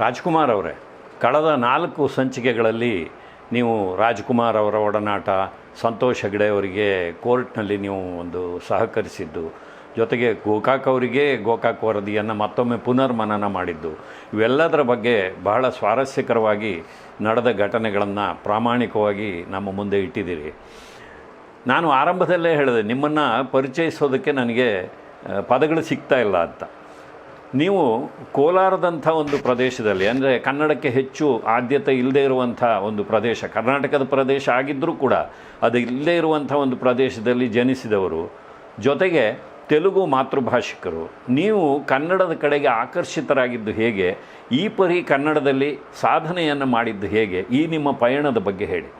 ರಾಜ್ಕುಮಾರ್ ಅವರೇ, ಕಳೆದ ನಾಲ್ಕು ಸಂಚಿಕೆಗಳಲ್ಲಿ ನೀವು ರಾಜ್ಕುಮಾರ್ ಅವರ ಒಡನಾಟ, ಸಂತೋಷ್ ಹೆಗ್ಡೆ ಅವರಿಗೆ ಕೋರ್ಟ್ನಲ್ಲಿ ನೀವು ಒಂದು ಸಹಕರಿಸಿದ್ದು, ಜೊತೆಗೆ ಗೋಕಾಕ್ ಅವರಿಗೆ ಗೋಕಾಕ್ ವರದಿಯನ್ನು ಮತ್ತೊಮ್ಮೆ ಪುನರ್ಮನನ ಮಾಡಿದ್ದು, ಇವೆಲ್ಲದರ ಬಗ್ಗೆ ಬಹಳ ಸ್ವಾರಸ್ಯಕರವಾಗಿ ನಡೆದ ಘಟನೆಗಳನ್ನು ಪ್ರಾಮಾಣಿಕವಾಗಿ ನಮ್ಮ ಮುಂದೆ ಇಟ್ಟಿದ್ದೀರಿ. ನಾನು ಆರಂಭದಲ್ಲೇ ಹೇಳಿದೆ, ನಿಮ್ಮನ್ನು ಪರಿಚಯಿಸೋದಕ್ಕೆ ನನಗೆ ಪದಗಳು ಸಿಗ್ತಾ ಇಲ್ಲ ಅಂತ. ನೀವು ಕೋಲಾರದಂಥ ಒಂದು ಪ್ರದೇಶದಲ್ಲಿ ಅಂದರೆ ಕನ್ನಡಕ್ಕೆ ಹೆಚ್ಚು ಆದ್ಯತೆ ಇಲ್ಲದೇ ಇರುವಂಥ ಒಂದು ಪ್ರದೇಶ ಕರ್ನಾಟಕದ ಪ್ರದೇಶ ಆಗಿದ್ದರೂ ಕೂಡ ಅದು ಇಲ್ಲದೇ ಇರುವಂಥ ಒಂದು ಪ್ರದೇಶದಲ್ಲಿ ಜನಿಸಿದವರು ಜೊತೆಗೆ ತೆಲುಗು ಮಾತೃಭಾಷಿಕರು. ನೀವು ಕನ್ನಡದ ಕಡೆಗೆ ಆಕರ್ಷಿತರಾಗಿದ್ದು ಹೇಗೆ? ಈ ಪರಿ ಕನ್ನಡದಲ್ಲಿ ಸಾಧನೆಯನ್ನು ಮಾಡಿದ್ದು ಹೇಗೆ? ಈ ನಿಮ್ಮ ಪಯಣದ ಬಗ್ಗೆ ಹೇಳಿ.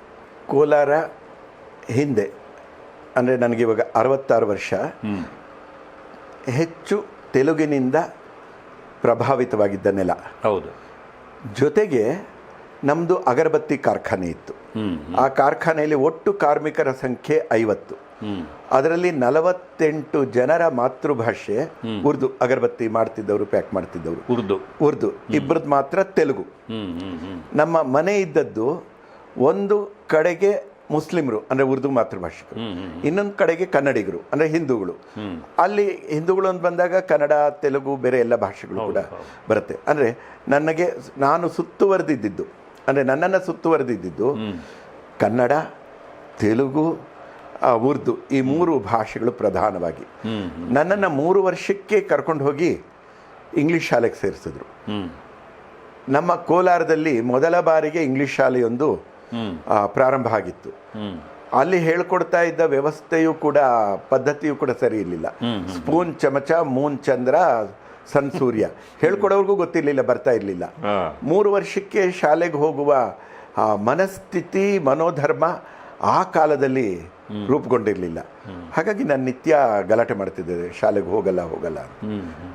ಕೋಲಾರ ಹಿಂದೆ ಅಂದರೆ ನನಗಿವಾಗ ಅರವತ್ತಾರು ವರ್ಷ. ಹೆಚ್ಚು ತೆಲುಗಿನಿಂದ ಪ್ರಭಾವಿತವಾಗಿದ್ದ ನೆಲ ಹೌದು. ಜೊತೆಗೆ ನಮ್ಮದು ಅಗರಬತ್ತಿ ಕಾರ್ಖಾನೆ ಇತ್ತು. ಆ ಕಾರ್ಖಾನೆಯಲ್ಲಿ ಒಟ್ಟು ಕಾರ್ಮಿಕರ ಸಂಖ್ಯೆ ಐವತ್ತು. ಅದರಲ್ಲಿ ನಲವತ್ತೆಂಟು ಜನರ ಮಾತೃಭಾಷೆ ಉರ್ದು ಅಗರಬತ್ತಿ ಮಾಡ್ತಿದ್ದವರು ಪ್ಯಾಕ್ ಮಾಡ್ತಿದ್ದವರು. ಉರ್ದು. ಉರ್ದು. ಇಬ್ಬರದ್ದು ಮಾತ್ರ ತೆಲುಗು. ನಮ್ಮ ಮನೆ ಇದ್ದದ್ದು ಒಂದು ಕಡೆಗೆ ಮುಸ್ಲಿಮರು ಅಂದರೆ ಉರ್ದು ಮಾತೃಭಾಷಿಕರು. ಇನ್ನೊಂದು ಕಡೆಗೆ ಕನ್ನಡಿಗರು ಅಂದರೆ ಹಿಂದೂಗಳು. ಅಲ್ಲಿ ಹಿಂದೂಗಳು ಅಂತ ಬಂದಾಗ ಕನ್ನಡ ತೆಲುಗು ಬೇರೆ ಎಲ್ಲ ಭಾಷೆಗಳು ಕೂಡ ಬರುತ್ತೆ. ಅಂದರೆ ನನಗೆ ನಾನು ಸುತ್ತುವರೆದಿದ್ದು ಅಂದರೆ ನನ್ನನ್ನು ಸುತ್ತುವರೆದಿದ್ದು ಕನ್ನಡ ತೆಲುಗು ಉರ್ದು ಈ ಮೂರು ಭಾಷೆಗಳು ಪ್ರಧಾನವಾಗಿ. ನನ್ನನ್ನು ಮೂರು ವರ್ಷಕ್ಕೆ ಕರ್ಕೊಂಡು ಹೋಗಿ ಇಂಗ್ಲೀಷ್ ಶಾಲೆಗೆ ಸೇರಿಸಿದ್ರು. ನಮ್ಮ ಕೋಲಾರದಲ್ಲಿ ಮೊದಲ ಬಾರಿಗೆ ಇಂಗ್ಲೀಷ್ ಶಾಲೆಯೊಂದು ಪ್ರಾರಂಭ ಆಗಿತ್ತು. ಅಲ್ಲಿ ಹೇಳ್ಕೊಡ್ತಾ ಇದ್ದ ವ್ಯವಸ್ಥೆಯು ಕೂಡ ಪದ್ಧತಿಯು ಕೂಡ ಸರಿ ಇರಲಿಲ್ಲ. ಸ್ಪೂನ್ ಚಮಚ ಮೂನ್ ಚಂದ್ರ ಸನ್ ಸೂರ್ಯ. ಹೇಳ್ಕೊಡೋರ್ಗೂ ಗೊತ್ತಿರಲಿಲ್ಲ ಬರ್ತಾ ಇರಲಿಲ್ಲ. ಮೂರು ವರ್ಷಕ್ಕೆ ಶಾಲೆಗೆ ಹೋಗುವ ಮನಸ್ಥಿತಿ ಮನೋಧರ್ಮ ಆ ಕಾಲದಲ್ಲಿ ರೂಪುಗೊಂಡಿರಲಿಲ್ಲ. ಹಾಗಾಗಿ ನಾನು ನಿತ್ಯ ಗಲಾಟೆ ಮಾಡ್ತಿದ್ದೆ ಶಾಲೆಗೆ ಹೋಗಲ್ಲ ಹೋಗಲ್ಲ.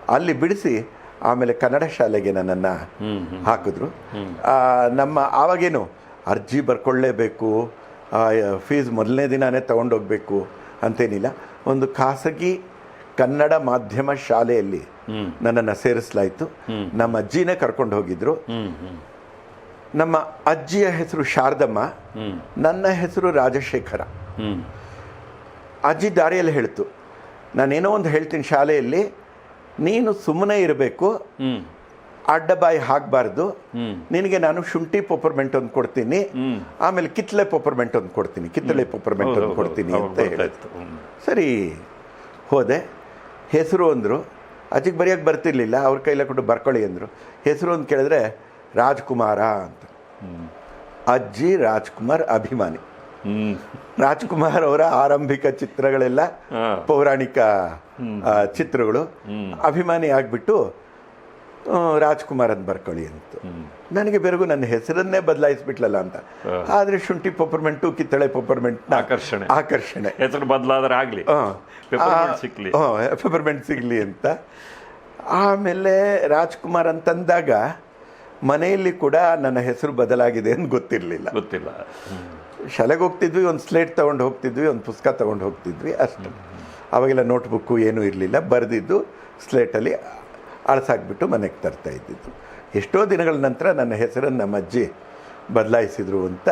ಅಲ್ಲಿ ಬಿಡಿಸಿ ಆಮೇಲೆ ಕನ್ನಡ ಶಾಲೆಗೆ ನನ್ನನ್ನು ಹಾಕಿದ್ರು. ನಮ್ಮ ಆವಾಗೇನು ಅರ್ಜಿ ಬರ್ಕೊಳ್ಳೇಬೇಕು ಫೀಸ್ ಮೊದಲನೇ ದಿನಾನೇ ತೊಗೊಂಡೋಗ್ಬೇಕು ಅಂತೇನಿಲ್ಲ. ಒಂದು ಖಾಸಗಿ ಕನ್ನಡ ಮಾಧ್ಯಮ ಶಾಲೆಯಲ್ಲಿ ನನ್ನನ್ನು ಸೇರಿಸಲಾಯಿತು. ನಮ್ಮ ಅಜ್ಜಿನೇ ಕರ್ಕೊಂಡು ಹೋಗಿದ್ರು. ನಮ್ಮ ಅಜ್ಜಿಯ ಹೆಸರು ಶಾರದಮ್ಮ. ನನ್ನ ಹೆಸರು ರಾಜಶೇಖರ. ಅಜ್ಜಿ ದಾರಿಯಲ್ಲಿ ಹೇಳ್ತು ನಾನೇನೋ ಒಂದು ಹೇಳ್ತೀನಿ ಶಾಲೆಯಲ್ಲಿ ನೀನು ಸುಮ್ಮನೆ ಇರಬೇಕು. ಅಡ್ಡ ಬಾಯಿ ಹಾಕಬಾರ್ದು. ನಿನಗೆ ನಾನು ಶುಂಠಿ ಪೊಪರ್ಮೆಂಟ್ ಒಂದು ಕೊಡ್ತೀನಿ. ಆಮೇಲೆ ಕಿತ್ತಳೆ ಪೊಪರ್ಮೆಂಟ್ ಒಂದು ಕೊಡ್ತೀನಿ. ಕಿತ್ತಳೆ ಪೊಪರ್ಮೆಂಟ್ ಒಂದು ಕೊಡ್ತೀನಿ ಅಂತ ಹೇಳಿತ್ತು ಸರಿ ಹೋದೆ. ಹೆಸರು ಅಂದರು. ಅಜ್ಜಿಗೆ ಬರೆಯೋಕ್ಕೆ ಬರ್ತಿರ್ಲಿಲ್ಲ. ಅವ್ರ ಕೈಲ ಕೊಟ್ಟು ಬರ್ಕೊಳ್ಳಿ ಅಂದರು. ಹೆಸರು ಅಂತ ಕೇಳಿದ್ರೆ ರಾಜ್ಕುಮಾರ ಅಂತ. ಅಜ್ಜಿ ರಾಜ್ಕುಮಾರ್ ಅಭಿಮಾನಿ. ರಾಜ್ಕುಮಾರ್ ಅವರ ಆರಂಭಿಕ ಚಿತ್ರಗಳೆಲ್ಲ ಪೌರಾಣಿಕ ಚಿತ್ರಗಳು. ಅಭಿಮಾನಿ ಆಗಿಬಿಟ್ಟು ರಾಜ್ಕುಮಾರ್ ಅಂತ ಬರ್ಕೊಳ್ಳಿ ಅಂತ. ನನಗೆ ಬೆರಗು ನನ್ನ ಹೆಸರನ್ನೇ ಬದಲಾಯಿಸ್ಬಿಟ್ಲಲ್ಲ ಅಂತ. ಆದರೆ ಶುಂಠಿ ಪೊಪರ್ಮೆಂಟು ಕಿತ್ತಳೆ ಪೊಪರ್ಮೆಂಟ್ ಆಕರ್ಷಣೆ. ಆಕರ್ಷಣೆ. ಹೆಸರು ಬದಲಾದ್ರೆ ಆಗಲಿ. ಸಿಕ್ಲಿ ಪೆಪರ್ಮೆಂಟ್ ಸಿಗಲಿ. ಅಂತ. ಆಮೇಲೆ ರಾಜ್ಕುಮಾರ್ ಅಂತಂದಾಗ ಮನೆಯಲ್ಲಿ ಕೂಡ ನನ್ನ ಹೆಸರು ಬದಲಾಗಿದೆ ಅಂತ ಗೊತ್ತಿರಲಿಲ್ಲ. ಗೊತ್ತಿಲ್ಲ. ಶಾಲೆಗೆ ಹೋಗ್ತಿದ್ವಿ ಒಂದು ಸ್ಲೇಟ್ ತೊಗೊಂಡು ಹೋಗ್ತಿದ್ವಿ ಒಂದು ಪುಸ್ತಕ ತೊಗೊಂಡು ಹೋಗ್ತಿದ್ವಿ ಅಷ್ಟು. ಅವಾಗೆಲ್ಲ ನೋಟ್ಬುಕ್ಕು ಏನೂ ಇರಲಿಲ್ಲ ಬರೆದಿದ್ದು ಸ್ಲೇಟಲ್ಲಿ ಅಳಸಾಕ್ಬಿಟ್ಟು ಮನೆಗೆ ತರ್ತಾ ಇದ್ದಿದ್ದು. ಎಷ್ಟೋ ದಿನಗಳ ನಂತರ ನನ್ನ ಹೆಸರನ್ನು ನಮ್ಮ ಅಜ್ಜಿ ಬದಲಾಯಿಸಿದ್ರು ಅಂತ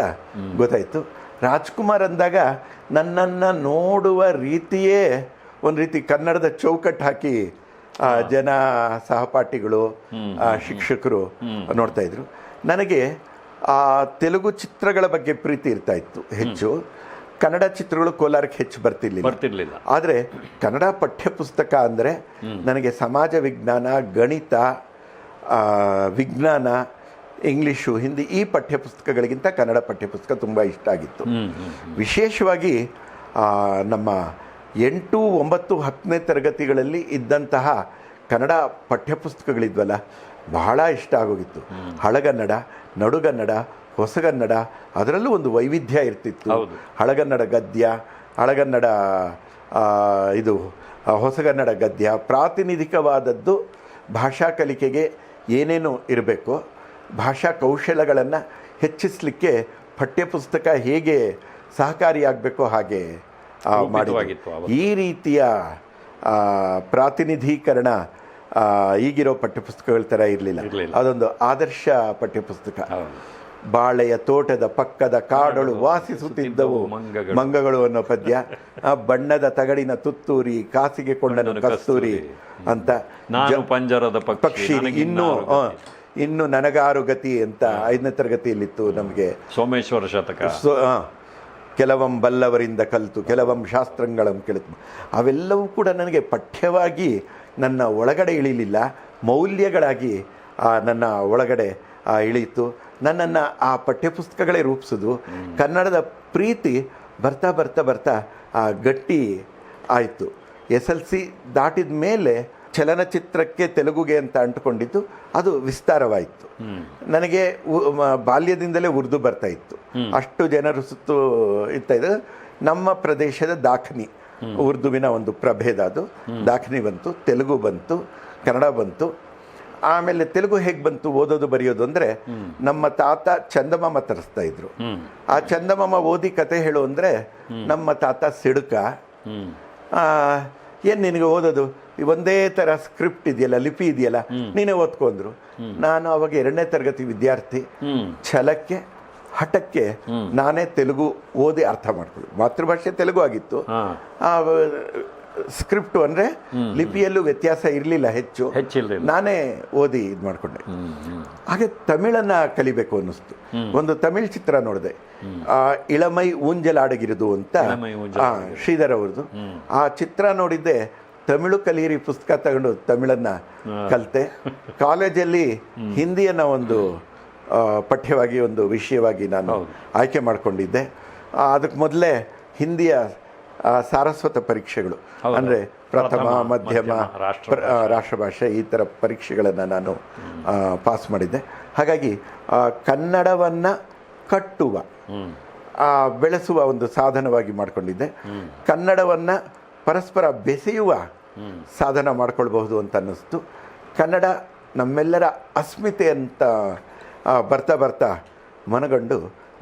ಗೊತ್ತಾಯಿತು. ರಾಜ್ಕುಮಾರ್ ಅಂದಾಗ ನನ್ನನ್ನು ನೋಡುವ ರೀತಿಯೇ ಒಂದು ರೀತಿ ಕನ್ನಡದ ಚೌಕಟ್ಟು ಹಾಕಿ ಜನ ಸಹಪಾಠಿಗಳು ಶಿಕ್ಷಕರು ನೋಡ್ತಾ ಇದ್ರು. ನನಗೆ ಆ ತೆಲುಗು ಚಿತ್ರಗಳ ಬಗ್ಗೆ ಪ್ರೀತಿ ಇರ್ತಾ ಇತ್ತು ಹೆಚ್ಚು. ಕನ್ನಡ ಚಿತ್ರಗಳು ಕೋಲಾರಕ್ಕೆ ಹೆಚ್ಚು ಬರ್ತಿರ್ಲಿಲ್ಲ. ಬರ್ತಿರ್ಲಿಲ್ಲ. ಆದರೆ ಕನ್ನಡ ಪಠ್ಯಪುಸ್ತಕ ಅಂದರೆ ನನಗೆ ಸಮಾಜ ವಿಜ್ಞಾನ ಗಣಿತ ವಿಜ್ಞಾನ ಇಂಗ್ಲೀಷು ಹಿಂದಿ ಈ ಪಠ್ಯಪುಸ್ತಕಗಳಿಗಿಂತ ಕನ್ನಡ ಪಠ್ಯಪುಸ್ತಕ ತುಂಬ ಇಷ್ಟ ಆಗಿತ್ತು. ವಿಶೇಷವಾಗಿ ನಮ್ಮ ಎಂಟು ಒಂಬತ್ತು ಹತ್ತನೇ ತರಗತಿಗಳಲ್ಲಿ ಇದ್ದಂತಹ ಕನ್ನಡ ಪಠ್ಯಪುಸ್ತಕಗಳಿದ್ವಲ್ಲ ಬಹಳ ಇಷ್ಟ ಆಗೋಗಿತ್ತು. ಹಳಗನ್ನಡ ನಡುಗನ್ನಡ ಹೊಸಗನ್ನಡ ಅದರಲ್ಲೂ ಒಂದು ವೈವಿಧ್ಯ ಇರ್ತಿತ್ತು. ಹಳಗನ್ನಡ ಗದ್ಯ ಹಳಗನ್ನಡ ಇದು ಹೊಸಗನ್ನಡ ಗದ್ಯ ಪ್ರಾತಿನಿಧಿಕವಾದದ್ದು ಭಾಷಾ ಕಲಿಕೆಗೆ ಏನೇನು ಇರಬೇಕು ಭಾಷಾ ಕೌಶಲಗಳನ್ನು ಹೆಚ್ಚಿಸಲಿಕ್ಕೆ ಪಠ್ಯಪುಸ್ತಕ ಹೇಗೆ ಸಹಕಾರಿಯಾಗಬೇಕೋ ಹಾಗೆ ಆವಾಗ. ಈ ರೀತಿಯ ಪ್ರಾತಿನಿಧೀಕರಣ ಈಗಿರೋ ಪಠ್ಯಪುಸ್ತಕಗಳ ಥರ ಇರಲಿಲ್ಲ. ಅದೊಂದು ಆದರ್ಶ ಪಠ್ಯಪುಸ್ತಕ. ಬಾಳೆಯ ತೋಟದ ಪಕ್ಕದ ಕಾಡಳು ವಾಸಿಸುತ್ತಿದ್ದವು. ಮಂಗಗಳು. ಅನ್ನೋ ಪದ್ಯ. ಆ ಬಣ್ಣದ ತಗಡಿನ ತುತ್ತೂರಿ ಕಾಸಿಗೆ ಕೊಂಡನು ಕಸ್ತೂರಿ. ಅಂತ. ಪಂಜರದ ಪಕ್ಷಿ ಇನ್ನೂ ಇನ್ನು ನನಗಾರು ಗತಿ ಅಂತ ಐದನೇ ತರಗತಿಯಲ್ಲಿತ್ತು ನಮಗೆ. ಸೋಮೇಶ್ವರ ಶತಕ. ಕೆಲವಂ ಬಲ್ಲವರಿಂದ ಕಲಿತು ಕೆಲವಂ ಶಾಸ್ತ್ರಗಳನ್ನು ಕೇಳಿತು. ಅವೆಲ್ಲವೂ ಕೂಡ ನನಗೆ ಪಠ್ಯವಾಗಿ ನನ್ನ ಒಳಗಡೆ ಇಳಿಲಿಲ್ಲ ಮೌಲ್ಯಗಳಾಗಿ ಆ, ನನ್ನ ಒಳಗಡೆ ಆ, ಇಳೀತು ನನ್ನನ್ನು ಆ ಪಠ್ಯಪುಸ್ತಕಗಳೇ ರೂಪಿಸೋದು ಕನ್ನಡದ ಪ್ರೀತಿ ಬರ್ತಾ ಬರ್ತಾ ಬರ್ತಾ ಆ, ಗಟ್ಟಿ ಆಯಿತು. ಎಸ್ ಎಲ್ ಸಿ ದಾಟಿದ ಮೇಲೆ ಚಲನಚಿತ್ರಕ್ಕೆ ತೆಲುಗುಗೆ ಅಂತ ಅಂಟ್ಕೊಂಡಿದ್ದು ಅದು ವಿಸ್ತಾರವಾಯಿತು. ನನಗೆ ಬಾಲ್ಯದಿಂದಲೇ ಉರ್ದು ಬರ್ತಾ ಇತ್ತು. ಅಷ್ಟು ಜನರು ಸುತ್ತು ಇದ್ರು ನಮ್ಮ ಪ್ರದೇಶದ ದಾಖನಿ ಉರ್ದುವಿನ ಒಂದು ಪ್ರಭೇದ ಅದು. ದಾಖನಿ ಬಂತು ತೆಲುಗು ಬಂತು ಕನ್ನಡ ಬಂತು. ಆಮೇಲೆ ತೆಲುಗು ಹೇಗೆ ಬಂತು ಓದೋದು ಬರೆಯೋದು ಅಂದರೆ ನಮ್ಮ ತಾತ ಚಂದಮಾಮ ತರಿಸ್ತಾ ಇದ್ರು. ಆ ಚಂದಮಾಮ ಓದಿ ಕತೆ ಹೇಳು ಅಂದರೆ ನಮ್ಮ ತಾತ ಸಿಡುಕ. ಏನು ನಿನಗೆ ಓದೋದು? ಒಂದೇ ಥರ ಸ್ಕ್ರಿಪ್ಟ್ ಇದೆಯಲ್ಲ ಲಿಪಿ ಇದೆಯಲ್ಲ ನೀನೇ ಓದ್ಕೊಂಡ್ರು ನಾನು ಅವಾಗ ಎರಡನೇ ತರಗತಿ ವಿದ್ಯಾರ್ಥಿ. ಛಲಕ್ಕೆ ಹಠಕ್ಕೆ ನಾನೇ ತೆಲುಗು ಓದಿ ಅರ್ಥ ಮಾಡ್ಕೊಳ್ಳಿ ಮಾತೃಭಾಷೆ ತೆಲುಗು ಆಗಿತ್ತು. ಸ್ಕ್ರಿಪ್ಟು ಅಂದ್ರೆ ಲಿಪಿಯಲ್ಲೂ ವ್ಯತ್ಯಾಸ ಇರಲಿಲ್ಲ ಹೆಚ್ಚು. ಹೆಚ್ಚಿಲ್ಲ ನಾನೇ ಓದಿ ಇದು ಮಾಡಿಕೊಂಡೆ. ಹಾಗೆ ತಮಿಳನ್ನ ಕಲಿಬೇಕು ಅನ್ನಿಸ್ತು. ಒಂದು ತಮಿಳ್ ಚಿತ್ರ ನೋಡಿದೆ. ಆ, ಇಳಮೈ ಊಂಜಲಾಡಗಿರುದು ಅಂತ. ಶ್ರೀಧರ್ ಅವ್ರದ್ದು. ಆ ಚಿತ್ರ ನೋಡಿದ್ದೆ ತಮಿಳು ಕಲಿಯಿರಿ ಪುಸ್ತಕ ತಗೊಂಡು ತಮಿಳನ್ನ ಕಲಿತೆ. ಕಾಲೇಜಲ್ಲಿ ಹಿಂದಿಯನ್ನ ಒಂದು ಪಠ್ಯವಾಗಿ ಒಂದು ವಿಷಯವಾಗಿ ನಾನು ಆಯ್ಕೆ ಮಾಡಿಕೊಂಡಿದ್ದೆ. ಅದಕ್ಕೆ ಮೊದಲೇ ಹಿಂದಿಯ ಸಾರಸ್ವತ ಪರೀಕ್ಷೆಗಳು. ಅಂದರೆ ಪ್ರಥಮ ಮಧ್ಯಮ ರಾಷ್ಟ್ರಭಾಷೆ ಈ ಥರ ಪರೀಕ್ಷೆಗಳನ್ನು ನಾನು ಪಾಸ್ ಮಾಡಿದ್ದೆ. ಹಾಗಾಗಿ ಕನ್ನಡವನ್ನು ಕಟ್ಟುವ ಬೆಳೆಸುವ ಒಂದು ಸಾಧನವಾಗಿ ಮಾಡಿಕೊಂಡಿದ್ದೆ. ಕನ್ನಡವನ್ನು ಪರಸ್ಪರ ಬೆಸೆಯುವ ಸಾಧನ ಮಾಡಿಕೊಳ್ಬಹುದು ಅಂತ ಅನ್ನಿಸ್ತು. ಕನ್ನಡ ನಮ್ಮೆಲ್ಲರ ಅಸ್ಮಿತೆ ಅಂತ ಬರ್ತಾ ಬರ್ತಾ ಮನಗಂಡು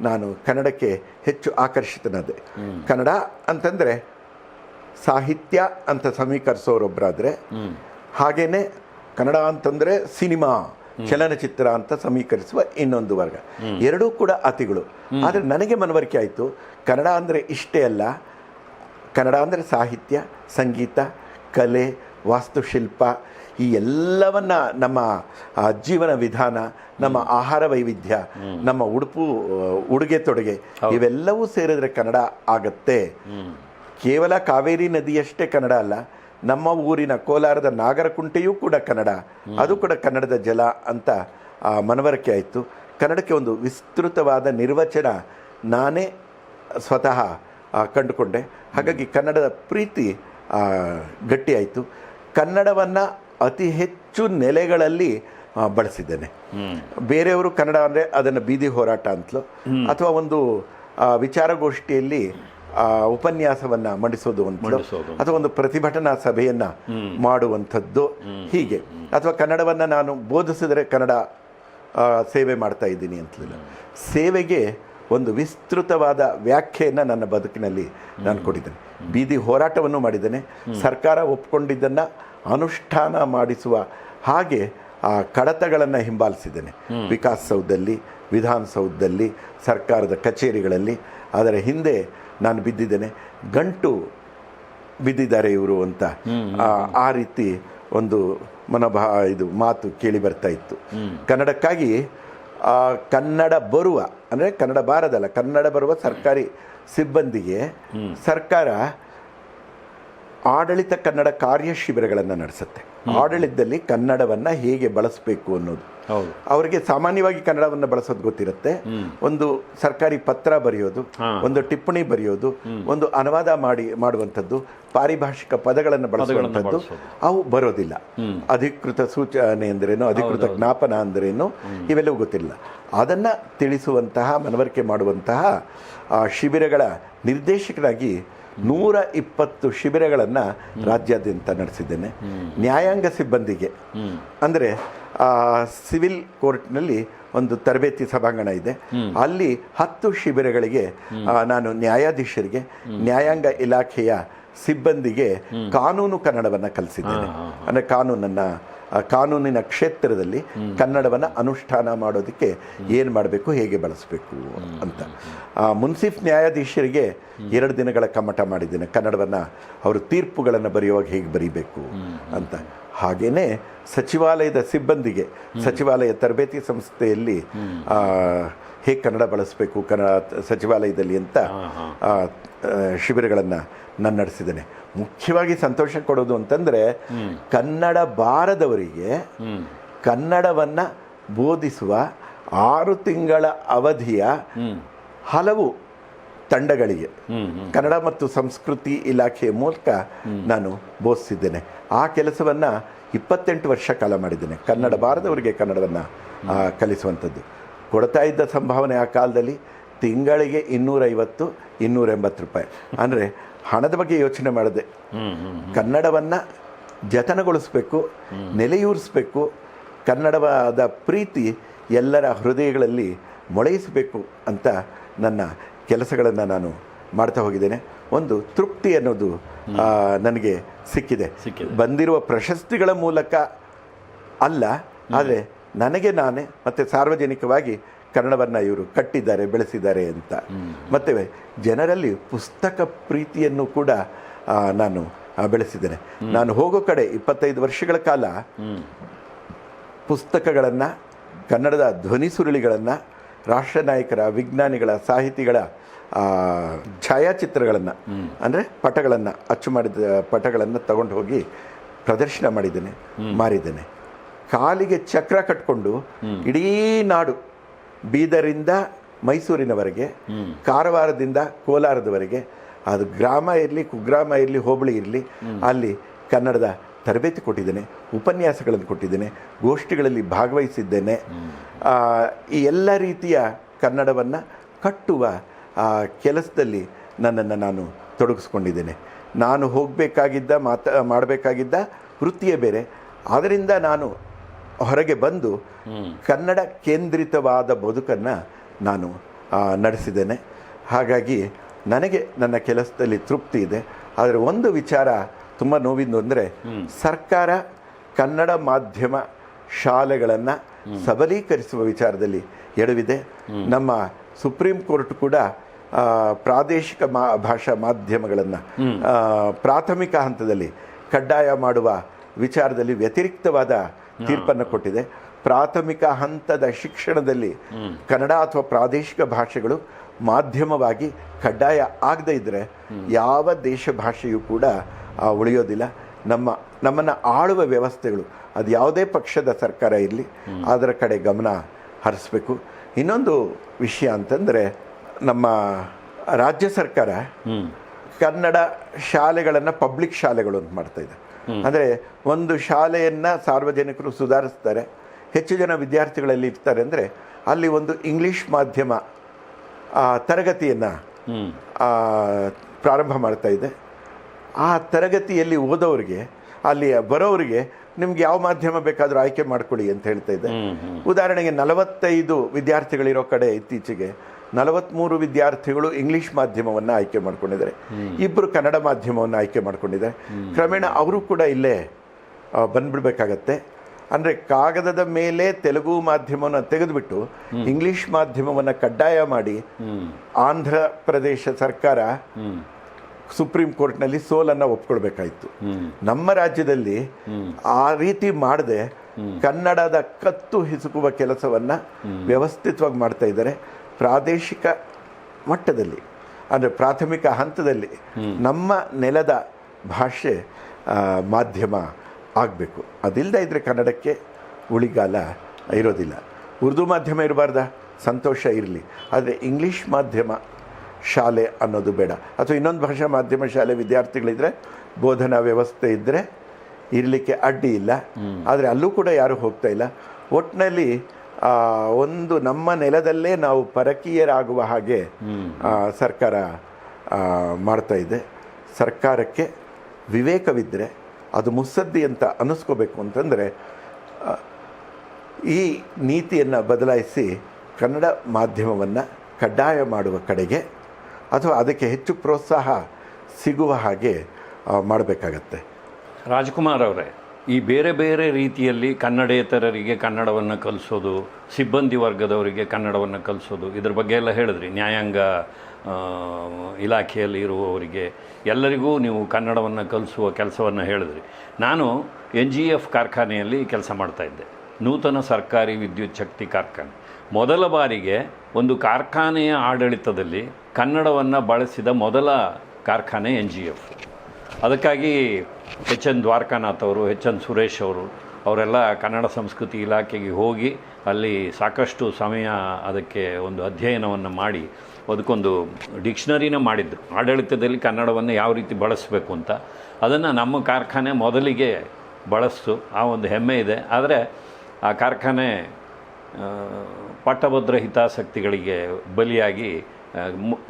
ನಾನು ಕನ್ನಡಕ್ಕೆ ಹೆಚ್ಚು ಆಕರ್ಷಿತನಾದೆ ಕನ್ನಡ ಅಂತಂದರೆ ಸಾಹಿತ್ಯ ಅಂತ ಸಮೀಕರಿಸೋರೊಬ್ಬರಾದರೆ ಹಾಗೇನೆ ಕನ್ನಡ ಅಂತಂದರೆ ಸಿನಿಮಾ, ಚಲನಚಿತ್ರ ಅಂತ ಸಮೀಕರಿಸುವ ಇನ್ನೊಂದು ವರ್ಗ. ಎರಡೂ ಕೂಡ ಅತಿಗಳು. ಆದರೆ ನನಗೆ ಮನವರಿಕೆ ಆಯಿತು, ಕನ್ನಡ ಅಂದರೆ ಇಷ್ಟೇ ಅಲ್ಲ. ಕನ್ನಡ ಅಂದರೆ ಸಾಹಿತ್ಯ, ಸಂಗೀತ, ಕಲೆ ವಾಸ್ತುಶಿಲ್ಪ ಈ ಎಲ್ಲವನ್ನ ನಮ್ಮ ಜೀವನ ವಿಧಾನ ನಮ್ಮ ಆಹಾರ ವೈವಿಧ್ಯ ನಮ್ಮ ಉಡುಪು ಉಡುಗೆ ತೊಡುಗೆ ಇವೆಲ್ಲವೂ ಸೇರಿದ್ರೆ ಕನ್ನಡ ಆಗತ್ತೆ. ಕೇವಲ ಕಾವೇರಿ ನದಿಯಷ್ಟೇ ಕನ್ನಡ ಅಲ್ಲ ನಮ್ಮ ಊರಿನ ಕೋಲಾರದ ನಾಗರಕುಂಟೆಯೂ ಕೂಡ ಕನ್ನಡ. ಅದು ಕೂಡ ಕನ್ನಡದ ಜಲ ಅಂತ ಮನವರಿಕೆ ಆಯಿತು. ಕನ್ನಡಕ್ಕೆ ಒಂದು ವಿಸ್ತೃತವಾದ ನಿರ್ವಚನ ನಾನೇ ಸ್ವತಃ ಕಂಡುಕೊಂಡೆ. ಹಾಗಾಗಿ ಕನ್ನಡದ ಪ್ರೀತಿ ಗಟ್ಟಿಯಾಯಿತು. ಕನ್ನಡವನ್ನು ಅತಿ ಹೆಚ್ಚು ನೆಲೆಗಳಲ್ಲಿ ಬಳಸಿದ್ದೇನೆ. ಬೇರೆಯವರು ಕನ್ನಡ ಅಂದರೆ ಅದನ್ನು ಬೀದಿ ಹೋರಾಟ ಅಂತಲು ಅಥವಾ ಒಂದು ವಿಚಾರಗೋಷ್ಠಿಯಲ್ಲಿ ಉಪನ್ಯಾಸವನ್ನು ಮಂಡಿಸೋದು ಅಂತ ಅಥವಾ ಒಂದು ಪ್ರತಿಭಟನಾ ಸಭೆಯನ್ನ ಮಾಡುವಂಥದ್ದು ಹೀಗೆ. ಅಥವಾ ಕನ್ನಡವನ್ನು ನಾನು ಬೋಧಿಸಿದರೆ ಕನ್ನಡ ಸೇವೆ ಮಾಡ್ತಾ ಇದ್ದೀನಿ ಅಂತಲಿಲ್ಲ ಸೇವೆಗೆ ಒಂದು ವಿಸ್ತೃತವಾದ ವ್ಯಾಖ್ಯೆಯನ್ನು ನನ್ನ ಬದುಕಿನಲ್ಲಿ ನಾನು ಕೊಟ್ಟಿದ್ದೇನೆ. ಬೀದಿ ಹೋರಾಟವನ್ನು ಮಾಡಿದ್ದೇನೆ. ಸರ್ಕಾರ ಒಪ್ಕೊಂಡಿದ್ದನ್ನು ಅನುಷ್ಠಾನ ಮಾಡಿಸುವ ಹಾಗೆ ಆ ಕಡತಗಳನ್ನು ಹಿಂಬಾಲಿಸಿದ್ದೇನೆ. ವಿಕಾಸಸೌಧದಲ್ಲಿ ವಿಧಾನಸೌಧದಲ್ಲಿ ಸರ್ಕಾರದ ಕಚೇರಿಗಳಲ್ಲಿ. ಅದರ ಹಿಂದೆ ನಾನು ಬಿದ್ದಿದ್ದೇನೆ. ಗಂಟು ಬಿದ್ದಿದ್ದಾರೆ ಇವರು ಅಂತ. ಆ- ರೀತಿ ಒಂದು ಮನೋಭಾವ ಇದು ಮಾತು ಕೇಳಿ ಬರ್ತಾ ಇತ್ತು. ಕನ್ನಡಕ್ಕಾಗಿ ಕನ್ನಡ ಬರುವ ಅಂದರೆ ಕನ್ನಡ ಬಾರದಲ್ಲ ಕನ್ನಡ ಬರುವ ಸರ್ಕಾರಿ ಸಿಬ್ಬಂದಿಗೆ ಸರ್ಕಾರ ಆಡಳಿತ ಕನ್ನಡ ಕಾರ್ಯ ಶಿಬಿರಗಳನ್ನು ನಡೆಸುತ್ತೆ. ಆಡಳಿತದಲ್ಲಿ ಕನ್ನಡವನ್ನ ಹೇಗೆ ಬಳಸಬೇಕು ಅನ್ನೋದು. ಅವರಿಗೆ ಸಾಮಾನ್ಯವಾಗಿ ಕನ್ನಡವನ್ನ ಬಳಸೋದು ಗೊತ್ತಿರುತ್ತೆ. ಒಂದು ಸರ್ಕಾರಿ ಪತ್ರ ಬರೆಯೋದು ಒಂದು ಟಿಪ್ಪಣಿ ಬರೆಯೋದು ಒಂದು ಅನುವಾದ ಮಾಡಿ ಮಾಡುವಂಥದ್ದು ಪಾರಿಭಾಷಿಕ ಪದಗಳನ್ನು ಬಳಸುವಂಥದ್ದು ಅವು ಬರೋದಿಲ್ಲ. ಅಧಿಕೃತ ಸೂಚನೆ ಅಂದ್ರೇನು ಅಧಿಕೃತ ಜ್ಞಾಪನ ಅಂದ್ರೇನು ಇವೆಲ್ಲವೂ ಗೊತ್ತಿಲ್ಲ. ಅದನ್ನು ತಿಳಿಸುವಂತಹ ಮನವರಿಕೆ ಮಾಡುವಂತಹ ಆ, ಶಿಬಿರಗಳ ನಿರ್ದೇಶಕರಾಗಿ ನೂರ ಇಪ್ಪತ್ತು ಶಿಬಿರಗಳನ್ನು ರಾಜ್ಯಾದ್ಯಂತ ನಡೆಸಿದ್ದೇನೆ. ನ್ಯಾಯಾಂಗ ಸಿಬ್ಬಂದಿಗೆ. ಅಂದರೆ ಸಿವಿಲ್ ಕೋರ್ಟ್ನಲ್ಲಿ ಒಂದು ತರಬೇತಿ ಸಭಾಂಗಣ ಇದೆ. ಅಲ್ಲಿ ಹತ್ತು ಶಿಬಿರಗಳಿಗೆ ನಾನು ನ್ಯಾಯಾಧೀಶರಿಗೆ ನ್ಯಾಯಾಂಗ ಇಲಾಖೆಯ ಸಿಬ್ಬಂದಿಗೆ ಕಾನೂನು ಕನ್ನಡವನ್ನು ಕಲಿಸಿದ್ದೇನೆ. ಅಂದರೆ ಕಾನೂನನ್ನು ಕಾನೂನಿನ ಕ್ಷೇತ್ರದಲ್ಲಿ ಕನ್ನಡವನ್ನು ಅನುಷ್ಠಾನ ಮಾಡೋದಕ್ಕೆ ಏನು ಮಾಡಬೇಕು ಹೇಗೆ ಬಳಸಬೇಕು ಅಂತ. ಆ, ಮುನ್ಸಿಫ್ ನ್ಯಾಯಾಧೀಶರಿಗೆ ಎರಡು ದಿನಗಳ ಕಮ್ಮಟ ಮಾಡಿದ್ದೇನೆ. ಕನ್ನಡವನ್ನು ಅವರು ತೀರ್ಪುಗಳನ್ನು ಬರೆಯುವಾಗ ಹೇಗೆ ಬರೀಬೇಕು ಅಂತ. ಹಾಗೆಯೇ ಸಚಿವಾಲಯದ ಸಿಬ್ಬಂದಿಗೆ ಸಚಿವಾಲಯ ತರಬೇತಿ ಸಂಸ್ಥೆಯಲ್ಲಿ ಹೇಗೆ ಕನ್ನಡ ಬಳಸಬೇಕು ಕನ್ನಡ ಸಚಿವಾಲಯದಲ್ಲಿ ಅಂತ ಶಿಬಿರಗಳನ್ನು ನಾನು ನಡೆಸಿದ್ದೇನೆ. ಮುಖ್ಯವಾಗಿ ಸಂತೋಷ ಕೊಡೋದು ಅಂತಂದರೆ ಕನ್ನಡ ಬಾರದವರಿಗೆ ಕನ್ನಡವನ್ನು ಬೋಧಿಸುವ ಆರು ತಿಂಗಳ ಅವಧಿಯ ಹಲವು ತಂಡಗಳಿಗೆ ಕನ್ನಡ ಮತ್ತು ಸಂಸ್ಕೃತಿ ಇಲಾಖೆಯ ಮೂಲಕ ನಾನು ಬೋಧಿಸಿದ್ದೇನೆ. ಆ ಕೆಲಸವನ್ನು ಇಪ್ಪತ್ತೆಂಟು ವರ್ಷ ಕಾಲ ಮಾಡಿದ್ದೇನೆ. ಕನ್ನಡ ಬಾರದವರಿಗೆ ಕನ್ನಡವನ್ನು ಕಲಿಸುವಂಥದ್ದು. ಕೊಡ್ತಾ ಇದ್ದ ಸಂಭಾವನೆ ಆ ಕಾಲದಲ್ಲಿ ತಿಂಗಳಿಗೆ ಇನ್ನೂರೈವತ್ತು ಇನ್ನೂರ ಎಂಬತ್ತು ರೂಪಾಯಿ. ಅಂದರೆ ಹಣದ ಬಗ್ಗೆ ಯೋಚನೆ ಮಾಡಿದೆ. ಕನ್ನಡವನ್ನು ಜತನಗೊಳಿಸಬೇಕು ನೆಲೆಯೂರಿಸ್ಬೇಕು ಕನ್ನಡವಾದ ಪ್ರೀತಿ ಎಲ್ಲರ ಹೃದಯಗಳಲ್ಲಿ ಮೊಳೆಯಿಸಬೇಕು ಅಂತ ನನ್ನ ಕೆಲಸಗಳನ್ನು ನಾನು ಮಾಡ್ತಾ ಹೋಗಿದ್ದೇನೆ. ಒಂದು ತೃಪ್ತಿ ಅನ್ನೋದು ನನಗೆ ಸಿಕ್ಕಿದೆ. ಬಂದಿರುವ ಪ್ರಶಸ್ತಿಗಳ ಮೂಲಕ ಅಲ್ಲ ಆದರೆ ನನಗೆ ನಾನೇ ಮತ್ತು ಸಾರ್ವಜನಿಕವಾಗಿ ಕನ್ನಡವನ್ನು ಇವರು ಕಟ್ಟಿದ್ದಾರೆ ಬೆಳೆಸಿದ್ದಾರೆ ಅಂತ. ಮತ್ತು ಜನರಲ್ಲಿ ಪುಸ್ತಕ ಪ್ರೀತಿಯನ್ನು ಕೂಡ ನಾನು ಬೆಳೆಸಿದ್ದೇನೆ. ನಾನು ಹೋಗೋ ಕಡೆ ಇಪ್ಪತ್ತೈದು ವರ್ಷಗಳ ಕಾಲ ಪುಸ್ತಕಗಳನ್ನು ಕನ್ನಡದ ಧ್ವನಿ ಸುರುಳಿಗಳನ್ನು ರಾಷ್ಟ್ರ ನಾಯಕರ ವಿಜ್ಞಾನಿಗಳ ಸಾಹಿತಿಗಳ ಛಾಯಾಚಿತ್ರಗಳನ್ನು ಅಂದರೆ ಪಟಗಳನ್ನು ಅಚ್ಚು ಮಾಡಿದ ಪಟಗಳನ್ನು ತಗೊಂಡು ಹೋಗಿ ಪ್ರದರ್ಶನ ಮಾಡಿದ್ದೇನೆ ಮಾರಿದ್ದೇನೆ. ಕಾಲಿಗೆ ಚಕ್ರ ಕಟ್ಕೊಂಡು ಇಡೀ ನಾಡು ಬೀದರಿಂದ ಮೈಸೂರಿನವರೆಗೆ ಕಾರವಾರದಿಂದ ಕೋಲಾರದವರೆಗೆ ಅದು ಗ್ರಾಮ ಇರಲಿ ಕುಗ್ರಾಮ ಇರಲಿ ಹೋಬಳಿ ಇರಲಿ ಅಲ್ಲಿ ಕನ್ನಡದ ತರಬೇತಿ ಕೊಟ್ಟಿದ್ದೇನೆ ಉಪನ್ಯಾಸಗಳನ್ನು ಕೊಟ್ಟಿದ್ದೇನೆ ಗೋಷ್ಠಿಗಳಲ್ಲಿ ಭಾಗವಹಿಸಿದ್ದೇನೆ. ಈ ಎಲ್ಲ ರೀತಿಯ ಕನ್ನಡವನ್ನು ಕಟ್ಟುವ ಆ ಕೆಲಸದಲ್ಲಿ ನನ್ನನ್ನು ನಾನು ತೊಡಗಿಸ್ಕೊಂಡಿದ್ದೇನೆ. ನಾನು ಹೋಗಬೇಕಾಗಿದ್ದ ಮಾತ ಮಾಡಬೇಕಾಗಿದ್ದ ವೃತ್ತಿಯೇ ಬೇರೆ. ಆದ್ದರಿಂದ ನಾನು ಹೊರಗೆ ಬಂದು ಕನ್ನಡ ಕೇಂದ್ರಿತವಾದ ಬದುಕನ್ನು ನಾನು ನಡೆಸಿದ್ದೇನೆ. ಹಾಗಾಗಿ ನನಗೆ ನನ್ನ ಕೆಲಸದಲ್ಲಿ ತೃಪ್ತಿ ಇದೆ. ಆದರೆ ಒಂದು ವಿಚಾರ ತುಂಬ ನೋವಿಂದು ಅಂದರೆ ಸರ್ಕಾರ ಕನ್ನಡ ಮಾಧ್ಯಮ ಶಾಲೆಗಳನ್ನು ಸಬಲೀಕರಿಸುವ ವಿಚಾರದಲ್ಲಿ ಎಡವಿದೆ. ನಮ್ಮ ಸುಪ್ರೀಂ ಕೋರ್ಟ್ ಕೂಡ ಪ್ರಾದೇಶಿಕ ಮಾ ಭಾಷಾ ಮಾಧ್ಯಮಗಳನ್ನು ಪ್ರಾಥಮಿಕ ಹಂತದಲ್ಲಿ ಕಡ್ಡಾಯ ಮಾಡುವ ವಿಚಾರದಲ್ಲಿ ವ್ಯತಿರಿಕ್ತವಾದ ತೀರ್ಪನ್ನು ಕೊಟ್ಟಿದೆ. ಪ್ರಾಥಮಿಕ ಹಂತದ ಶಿಕ್ಷಣದಲ್ಲಿ ಕನ್ನಡ ಅಥವಾ ಪ್ರಾದೇಶಿಕ ಭಾಷೆಗಳು ಮಾಧ್ಯಮವಾಗಿ ಕಡ್ಡಾಯ ಆಗದೇ ಇದ್ದರೆ ಯಾವ ದೇಶ ಭಾಷೆಯೂ ಕೂಡ ಉಳಿಯೋದಿಲ್ಲ. ನಮ್ಮ ನಮ್ಮನ್ನು ಆಳುವ ವ್ಯವಸ್ಥೆಗಳು ಅದು ಯಾವುದೇ ಪಕ್ಷದ ಸರ್ಕಾರ ಇರಲಿ ಅದರ ಕಡೆ ಗಮನ ಹರಿಸ್ಬೇಕು. ಇನ್ನೊಂದು ವಿಷಯ ಅಂತಂದರೆ ನಮ್ಮ ರಾಜ್ಯ ಸರ್ಕಾರ ಕನ್ನಡ ಶಾಲೆಗಳನ್ನು ಪಬ್ಲಿಕ್ ಶಾಲೆಗಳು ಅಂತ ಮಾಡ್ತಾ ಇದೆ. ಅಂದರೆ ಒಂದು ಶಾಲೆಯನ್ನು ಸಾರ್ವಜನಿಕರು ಸುಧಾರಿಸ್ತಾರೆ. ಹೆಚ್ಚು ಜನ ವಿದ್ಯಾರ್ಥಿಗಳಲ್ಲಿ ಇರ್ತಾರೆ ಅಂದರೆ ಅಲ್ಲಿ ಒಂದು ಇಂಗ್ಲೀಷ್ ಮಾಧ್ಯಮ ತರಗತಿಯನ್ನು ಪ್ರಾರಂಭ ಮಾಡ್ತಾ ಇದೆ. ಆ ತರಗತಿಯಲ್ಲಿ ಓದೋರಿಗೆ ಅಲ್ಲಿ ಬರೋರಿಗೆ ನಿಮ್ಗೆ ಯಾವ ಮಾಧ್ಯಮ ಬೇಕಾದರೂ ಆಯ್ಕೆ ಮಾಡ್ಕೊಳ್ಳಿ ಅಂತ ಹೇಳ್ತಾ ಇದೆ. ಉದಾಹರಣೆಗೆ ನಲವತ್ತೈದು ವಿದ್ಯಾರ್ಥಿಗಳಿರೋ ಕಡೆ ಇತ್ತೀಚೆಗೆ ನಲವತ್ತ್ಮೂರು ವಿದ್ಯಾರ್ಥಿಗಳು ಇಂಗ್ಲಿಷ್ ಮಾಧ್ಯಮವನ್ನು ಆಯ್ಕೆ ಮಾಡ್ಕೊಂಡಿದ್ದಾರೆ. ಇಬ್ಬರು ಕನ್ನಡ ಮಾಧ್ಯಮವನ್ನು ಆಯ್ಕೆ ಮಾಡ್ಕೊಂಡಿದ್ದಾರೆ. ಕ್ರಮೇಣ ಅವರು ಕೂಡ ಇಲ್ಲೇ ಬಂದ್ಬಿಡ್ಬೇಕಾಗತ್ತೆ. ಅಂದರೆ ಕಾಗದದ ಮೇಲೆ ತೆಲುಗು ಮಾಧ್ಯಮವನ್ನು ತೆಗೆದುಬಿಟ್ಟು ಇಂಗ್ಲಿಷ್ ಮಾಧ್ಯಮವನ್ನು ಕಡ್ಡಾಯ ಮಾಡಿ ಆಂಧ್ರ ಪ್ರದೇಶ ಸರ್ಕಾರ ಸುಪ್ರೀಂ ಕೋರ್ಟ್ನಲ್ಲಿ ಸೋಲನ್ನು ಒಪ್ಕೊಳ್ಬೇಕಾಯಿತು. ನಮ್ಮ ರಾಜ್ಯದಲ್ಲಿ ಆ ರೀತಿ ಮಾಡದೆ ಕನ್ನಡದ ಕತ್ತು ಹಿಸುಕುವ ಕೆಲಸವನ್ನು ವ್ಯವಸ್ಥಿತವಾಗಿ ಮಾಡ್ತಾ ಇದ್ದಾರೆ. ಪ್ರಾದೇಶಿಕ ಮಟ್ಟದಲ್ಲಿ ಅಂದರೆ ಪ್ರಾಥಮಿಕ ಹಂತದಲ್ಲಿ ನಮ್ಮ ನೆಲದ ಭಾಷೆ ಮಾಧ್ಯಮ ಆಗಬೇಕು. ಅದಿಲ್ಲದೆ ಇದ್ದರೆ ಕನ್ನಡಕ್ಕೆ ಉಳಿಗಾಲ ಇರೋದಿಲ್ಲ. ಉರ್ದು ಮಾಧ್ಯಮ ಇರಬಾರ್ದ? ಸಂತೋಷ ಇರಲಿ. ಆದರೆ ಇಂಗ್ಲೀಷ್ ಮಾಧ್ಯಮ ಶಾಲೆ ಅನ್ನೋದು ಬೇಡ. ಅಥವಾ ಇನ್ನೊಂದು ಭಾಷಾ ಮಾಧ್ಯಮ ಶಾಲೆ ವಿದ್ಯಾರ್ಥಿಗಳಿದ್ದರೆ ಬೋಧನಾ ವ್ಯವಸ್ಥೆ ಇದ್ದರೆ ಇರಲಿಕ್ಕೆ ಅಡ್ಡಿ ಇಲ್ಲ. ಆದರೆ ಅಲ್ಲೂ ಕೂಡ ಯಾರೂ ಹೋಗ್ತಾ ಇಲ್ಲ. ಒಟ್ಟಿನಲ್ಲಿ ಒಂದು ನಮ್ಮ ನೆಲದಲ್ಲೇ ನಾವು ಪರಕೀಯರಾಗುವ ಹಾಗೆ ಸರ್ಕಾರ ಮಾಡ್ತಾ ಇದೆ. ಸರ್ಕಾರಕ್ಕೆ ವಿವೇಕವಿದ್ದರೆ ಅದು ಮುಸ್ಸದ್ದಿ ಅಂತ ಅನಿಸ್ಕೋಬೇಕು ಅಂತಂದರೆ ಈ ನೀತಿಯನ್ನು ಬದಲಾಯಿಸಿ ಕನ್ನಡ ಮಾಧ್ಯಮವನ್ನು ಕಡ್ಡಾಯ ಮಾಡುವ ಕಡೆಗೆ ಅಥವಾ ಅದಕ್ಕೆ ಹೆಚ್ಚು ಪ್ರೋತ್ಸಾಹ ಸಿಗುವ ಹಾಗೆ ಮಾಡಬೇಕಾಗತ್ತೆ. ರಾಜ್ಕುಮಾರ್ ಅವರೇ ಈ ಬೇರೆ ಬೇರೆ ರೀತಿಯಲ್ಲಿ ಕನ್ನಡೇತರರಿಗೆ ಕನ್ನಡವನ್ನು ಕಲಿಸೋದು, ಸಿಬ್ಬಂದಿ ವರ್ಗದವರಿಗೆ ಕನ್ನಡವನ್ನು ಕಲಿಸೋದು, ಇದ್ರ ಬಗ್ಗೆ ಎಲ್ಲ ಹೇಳಿದ್ರಿ. ನ್ಯಾಯಾಂಗ ಇಲಾಖೆಯಲ್ಲಿ ಇರುವವರಿಗೆ ಎಲ್ಲರಿಗೂ ನೀವು ಕನ್ನಡವನ್ನು ಕಲಿಸುವ ಕೆಲಸವನ್ನು ಹೇಳಿದ್ರಿ. ನಾನು ಎನ್ ಜಿ ಎಫ್ ಕಾರ್ಖಾನೆಯಲ್ಲಿ ಕೆಲಸ ಮಾಡ್ತಾಯಿದ್ದೆ ನೂತನ ಸರ್ಕಾರಿ ವಿದ್ಯುತ್ ಶಕ್ತಿ ಕಾರ್ಖಾನೆ. ಮೊದಲ ಬಾರಿಗೆ ಒಂದು ಕಾರ್ಖಾನೆಯ ಆಡಳಿತದಲ್ಲಿ ಕನ್ನಡವನ್ನು ಬಳಸಿದ ಮೊದಲ ಕಾರ್ಖಾನೆ ಎನ್ ಜಿ ಎಫ್. ಅದಕ್ಕಾಗಿ ಎಚ್ ಎನ್ ದ್ವಾರಕಾನಾಥ್ ಅವರು, ಎಚ್ ಎನ್ ಸುರೇಶ್ ಅವರು, ಅವರೆಲ್ಲ ಕನ್ನಡ ಸಂಸ್ಕೃತಿ ಇಲಾಖೆಗೆ ಹೋಗಿ ಅಲ್ಲಿ ಸಾಕಷ್ಟು ಸಮಯ ಅದಕ್ಕೆ ಒಂದು ಅಧ್ಯಯನವನ್ನು ಮಾಡಿ ಅದಕ್ಕೊಂದು ಡಿಕ್ಷನರಿನ ಮಾಡಿದ್ರು. ಆಡಳಿತದಲ್ಲಿ ಕನ್ನಡವನ್ನು ಯಾವ ರೀತಿ ಬಳಸಬೇಕು ಅಂತ. ಅದನ್ನು ನಮ್ಮ ಕಾರ್ಖಾನೆ ಮೊದಲಿಗೆ ಬಳಸ್ತು. ಆ ಒಂದು ಹೆಮ್ಮೆ ಇದೆ. ಆದರೆ ಆ ಕಾರ್ಖಾನೆ ಪಟ್ಟಭದ್ರ ಹಿತಾಸಕ್ತಿಗಳಿಗೆ ಬಲಿಯಾಗಿ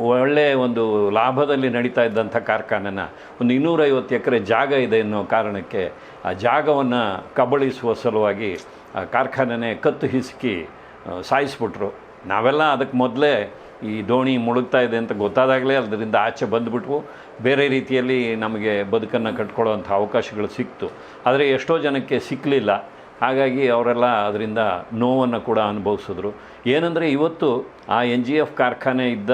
ಒಳ್ಳೆಯ ಒಂದು ಲಾಭದಲ್ಲಿ ನಡೀತಾ ಇದ್ದಂಥ ಕಾರ್ಖಾನೆನ ಒಂದು ಇನ್ನೂರೈವತ್ತು ಎಕರೆ ಜಾಗ ಇದೆ ಅನ್ನೋ ಕಾರಣಕ್ಕೆ ಆ ಜಾಗವನ್ನು ಕಬಳಿಸುವ ಸಲುವಾಗಿ ಆ ಕಾರ್ಖಾನೆನೇ ಕತ್ತು ಹಿಸುಕಿ ಸಾಯಿಸ್ಬಿಟ್ರು. ನಾವೆಲ್ಲ ಅದಕ್ಕೆ ಮೊದಲೇ ಈ ದೋಣಿ ಮುಳುಗ್ತಾ ಇದೆ ಅಂತ ಗೊತ್ತಾದಾಗಲೇ ಅದರಿಂದ ಆಚೆ ಬಂದುಬಿಟ್ವು. ಬೇರೆ ರೀತಿಯಲ್ಲಿ ನಮಗೆ ಬದುಕನ್ನು ಕಟ್ಕೊಳ್ಳೋವಂಥ ಅವಕಾಶಗಳು ಸಿಕ್ತು. ಆದರೆ ಎಷ್ಟೋ ಜನಕ್ಕೆ ಸಿಕ್ಕಲಿಲ್ಲ ಹಾಗಾಗಿ ಅವರೆಲ್ಲ ಅದರಿಂದ ನೋವನ್ನು ಕೂಡ ಅನುಭವಿಸಿದ್ರು. ಏನಂದರೆ ಇವತ್ತು ಆ ಎನ್ ಜಿ ಎಫ್ ಕಾರ್ಖಾನೆ ಇದ್ದ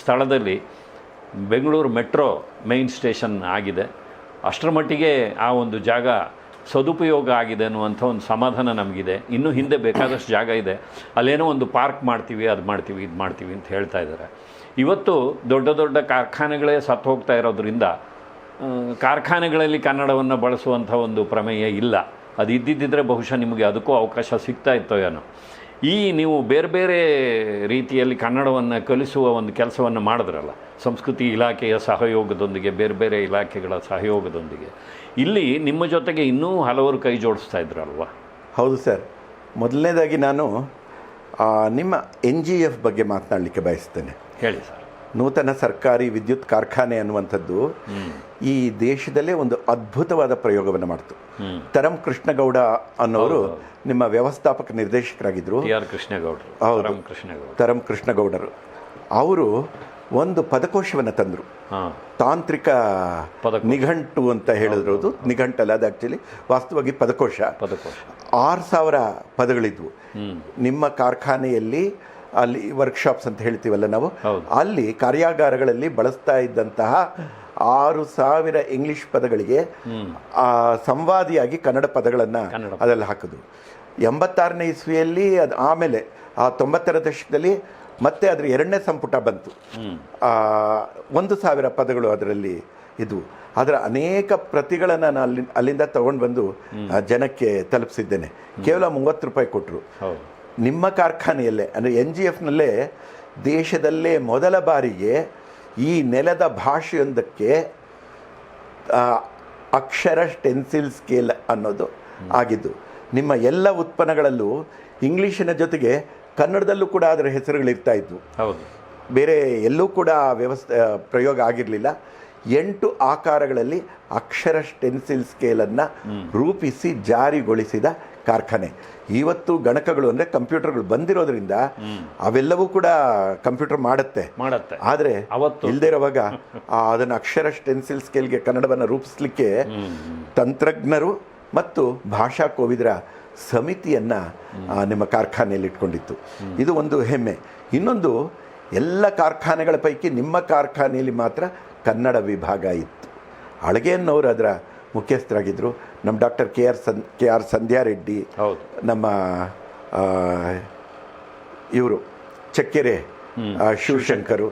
ಸ್ಥಳದಲ್ಲಿ ಬೆಂಗಳೂರು ಮೆಟ್ರೋ ಮೇನ್ ಸ್ಟೇಷನ್ ಆಗಿದೆ. ಅಷ್ಟರ ಮಟ್ಟಿಗೆ ಆ ಒಂದು ಜಾಗ ಸದುಪಯೋಗ ಆಗಿದೆ ಅನ್ನುವಂಥ ಒಂದು ಸಮಾಧಾನ ನಮಗಿದೆ. ಇನ್ನೂ ಹಿಂದೆ ಬೇಕಾದಷ್ಟು ಜಾಗ ಇದೆ. ಅಲ್ಲೇನೋ ಒಂದು ಪಾರ್ಕ್ ಮಾಡ್ತೀವಿ, ಅದು ಮಾಡ್ತೀವಿ, ಇದು ಮಾಡ್ತೀವಿ ಅಂತ ಹೇಳ್ತಾ ಇದ್ದಾರೆ. ಇವತ್ತು ದೊಡ್ಡ ದೊಡ್ಡ ಕಾರ್ಖಾನೆಗಳೇ ಸತ್ತು ಹೋಗ್ತಾ ಇರೋದ್ರಿಂದ ಕಾರ್ಖಾನೆಗಳಲ್ಲಿ ಕನ್ನಡವನ್ನು ಬಳಸುವಂಥ ಒಂದು ಪ್ರಮೇಯ ಇಲ್ಲ. ಅದು ಇದ್ದಿದ್ದಿದ್ರೆ ಬಹುಶಃ ನಿಮಗೆ ಅದಕ್ಕೂ ಅವಕಾಶ ಸಿಗ್ತಾ ಇತ್ತೋ ಏನೋ. ಈ ನೀವು ಬೇರೆ ಬೇರೆ ರೀತಿಯಲ್ಲಿ ಕನ್ನಡವನ್ನು ಕಲಿಸುವ ಒಂದು ಕೆಲಸವನ್ನು ಮಾಡಿದ್ರಲ್ಲ ಸಂಸ್ಕೃತಿ ಇಲಾಖೆಯ ಸಹಯೋಗದೊಂದಿಗೆ ಬೇರೆ ಬೇರೆ ಇಲಾಖೆಗಳ ಸಹಯೋಗದೊಂದಿಗೆ. ಇಲ್ಲಿ ನಿಮ್ಮ ಜೊತೆಗೆ ಇನ್ನೂ ಹಲವರು ಕೈ ಜೋಡಿಸ್ತಾ ಇದ್ರಲ್ವ? ಹೌದು ಸರ್. ಮೊದಲನೇದಾಗಿ ನಾನು ನಿಮ್ಮ ಎನ್ ಜಿ ಎಫ್ ಬಗ್ಗೆ ಮಾತನಾಡಲಿಕ್ಕೆ ಬಯಸ್ತೇನೆ. ಹೇಳಿ ಸರ್. ನೂತನ ಸರ್ಕಾರಿ ವಿದ್ಯುತ್ ಕಾರ್ಖಾನೆ ಅನ್ನುವಂಥದ್ದು ಈ ದೇಶದಲ್ಲೇ ಒಂದು ಅದ್ಭುತವಾದ ಪ್ರಯೋಗವನ್ನು ಮಾಡ್ತು. ತರಂ ಕೃಷ್ಣಗೌಡ ಅನ್ನೋರು ನಿಮ್ಮ ವ್ಯವಸ್ಥಾಪಕ ನಿರ್ದೇಶಕರಾಗಿದ್ದರು ಕೃಷ್ಣಗೌಡರು. ಹೌದು. ರಾಮ್ ತರಂ ಕೃಷ್ಣಗೌಡರು. ಅವರು ಒಂದು ಪದಕೋಶವನ್ನು ತಂದರು. ತಾಂತ್ರಿಕ. ನಿಘಂಟು ಅಂತ ಹೇಳಿದ್ರು ಅದು. ನಿಘಂಟಲ್ಲ ಅದು ಆ್ಯಕ್ಚುಲಿ ವಾಸ್ತವವಾಗಿ ಪದಕೋಶ. ಪದಕೋಶ. ಆರು ಸಾವಿರ ಪದಗಳಿದ್ವು. ನಿಮ್ಮ ಕಾರ್ಖಾನೆಯಲ್ಲಿ ಅಲ್ಲಿ ವರ್ಕ್ಶಾಪ್ಸ್ ಅಂತ ಹೇಳ್ತೀವಲ್ಲ ನಾವು. ಅಲ್ಲಿ ಕಾರ್ಯಾಗಾರಗಳಲ್ಲಿ ಬಳಸ್ತಾ ಇದ್ದಂತಹ ಆರು ಸಾವಿರ ಇಂಗ್ಲಿಷ್ ಪದಗಳಿಗೆ ಆ, ಸಂವಾದಿಯಾಗಿ ಕನ್ನಡ ಪದಗಳನ್ನು ಅದರಲ್ಲಿ ಹಾಕಿದ್ರು ಎಂಬತ್ತಾರನೇ ಇಸ್ವಿಯಲ್ಲಿ ಅದು ಆಮೇಲೆ ಆ ತೊಂಬತ್ತರ ದಶಕದಲ್ಲಿ ಮತ್ತೆ ಅದರ ಎರಡನೇ ಸಂಪುಟ ಬಂತು. ಆ, ಒಂದು ಸಾವಿರ ಪದಗಳು ಅದರಲ್ಲಿ ಇದ್ವು. ಅದರ ಅನೇಕ ಪ್ರತಿಗಳನ್ನು ನಾನು ಅಲ್ಲಿ ಅಲ್ಲಿಂದ ತಗೊಂಡು ಬಂದು ಜನಕ್ಕೆ ತಲುಪಿಸಿದ್ದೇನೆ. ಕೇವಲ ಮೂವತ್ತು ರೂಪಾಯಿ ಕೊಟ್ಟರು ಹೌದು. ನಿಮ್ಮ ಕಾರ್ಖಾನೆಯಲ್ಲೇ ಅಂದರೆ ಎನ್ ಜಿ ಎಫ್ನಲ್ಲೇ ದೇಶದಲ್ಲೇ ಮೊದಲ ಬಾರಿಗೆ ಈ ನೆಲದ ಭಾಷೆಯೊಂದಕ್ಕೆ ಅಕ್ಷರ ಸ್ಟೆನ್ಸಿಲ್ ಸ್ಕೇಲ್ ಅನ್ನೋದು ಆಗಿದ್ದು ನಿಮ್ಮ ಎಲ್ಲ ಉತ್ಪನ್ನಗಳಲ್ಲೂ ಇಂಗ್ಲೀಷಿನ ಜೊತೆಗೆ ಕನ್ನಡದಲ್ಲೂ ಕೂಡ ಅದರ ಹೆಸರುಗಳಿರ್ತಾ ಇದ್ವು ಹೌದು. ಬೇರೆ ಎಲ್ಲೂ ಕೂಡ ವ್ಯವಸ್ಥೆ ಪ್ರಯೋಗ ಆಗಿರಲಿಲ್ಲ. ಎಂಟು ಆಕಾರಗಳಲ್ಲಿ ಅಕ್ಷರ ಸ್ಟೆನ್ಸಿಲ್ ಸ್ಕೇಲನ್ನು ರೂಪಿಸಿ ಜಾರಿಗೊಳಿಸಿದ ಕಾರ್ಖಾನೆ. ಇವತ್ತು ಗಣಕಗಳು ಅಂದರೆ ಕಂಪ್ಯೂಟರ್ಗಳು ಬಂದಿರೋದ್ರಿಂದ ಅವೆಲ್ಲವೂ ಕೂಡ ಕಂಪ್ಯೂಟರ್ ಮಾಡುತ್ತೆ. ಮಾಡುತ್ತೆ. ಆದರೆ ಅವತ್ತು. ಇಲ್ಲದೆ ಇರುವಾಗ ಅದನ್ನು ಅಕ್ಷರ ಸ್ಟೆನ್ಸಿಲ್ ಸ್ಕೇಲ್ಗೆ ಕನ್ನಡವನ್ನು ರೂಪಿಸಲಿಕ್ಕೆ ತಂತ್ರಜ್ಞರು ಮತ್ತು ಭಾಷಾ ಕೋವಿದರ ಸಮಿತಿಯನ್ನು ನಿಮ್ಮ ಕಾರ್ಖಾನೆಯಲ್ಲಿ ಇಟ್ಕೊಂಡಿತ್ತು. ಇದು ಒಂದು ಹೆಮ್ಮೆ. ಇನ್ನೊಂದು ಎಲ್ಲ ಕಾರ್ಖಾನೆಗಳ ಪೈಕಿ ನಿಮ್ಮ ಕಾರ್ಖಾನೆಯಲ್ಲಿ ಮಾತ್ರ ಕನ್ನಡ ವಿಭಾಗ ಇತ್ತು. ಅಳಗೆಯನ್ನವರು ಅದರ ಮುಖ್ಯಸ್ಥರಾಗಿದ್ದರು ನಮ್ಮ ಡಾಕ್ಟರ್ ಕೆ ಆರ್ ಸನ್ ಕೆ ಆರ್ ಸಂಧ್ಯಾ ರೆಡ್ಡಿ ನಮ್ಮ ಇವರು ಚಕ್ಕೆರೆ ಶಿವಶಂಕರ್.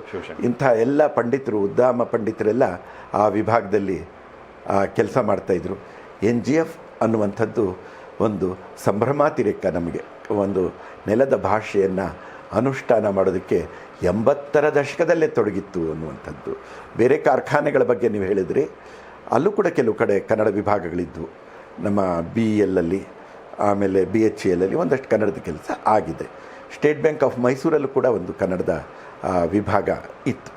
ಇಂಥ ಎಲ್ಲ ಪಂಡಿತರು ಉದ್ದಾಮ ಪಂಡಿತರೆಲ್ಲ ಆ ವಿಭಾಗದಲ್ಲಿ ಕೆಲಸ ಮಾಡ್ತಾಯಿದ್ರು ಎನ್ ಜಿ ಎಫ್ ಅನ್ನುವಂಥದ್ದು ಒಂದು ಸಂಭ್ರಮಾತಿರೇಕ ನಮಗೆ. ಒಂದು ನೆಲದ ಭಾಷೆಯನ್ನು ಅನುಷ್ಠಾನ ಮಾಡೋದಕ್ಕೆ ಎಂಬತ್ತರ ದಶಕದಲ್ಲೇ ತೊಡಗಿತ್ತು ಅನ್ನುವಂಥದ್ದು. ಬೇರೆ ಕಾರ್ಖಾನೆಗಳ ಬಗ್ಗೆ ನೀವು ಹೇಳಿದ್ರಿ ಅಲ್ಲೂ ಕೂಡ ಕೆಲವು ಕಡೆ ಕನ್ನಡ ವಿಭಾಗಗಳಿದ್ದವು ನಮ್ಮ ಬಿ ಎಲ್ಲಲ್ಲಿ ಆಮೇಲೆ ಬಿ ಎಚ್ ಎಲ್ಲಲ್ಲಿ ಒಂದಷ್ಟು ಕನ್ನಡದ ಕೆಲಸ ಆಗಿದೆ. ಸ್ಟೇಟ್ ಬ್ಯಾಂಕ್ ಆಫ್ ಮೈಸೂರಲ್ಲೂ ಕೂಡ ಒಂದು ಕನ್ನಡದ ವಿಭಾಗ ಇತ್ತು.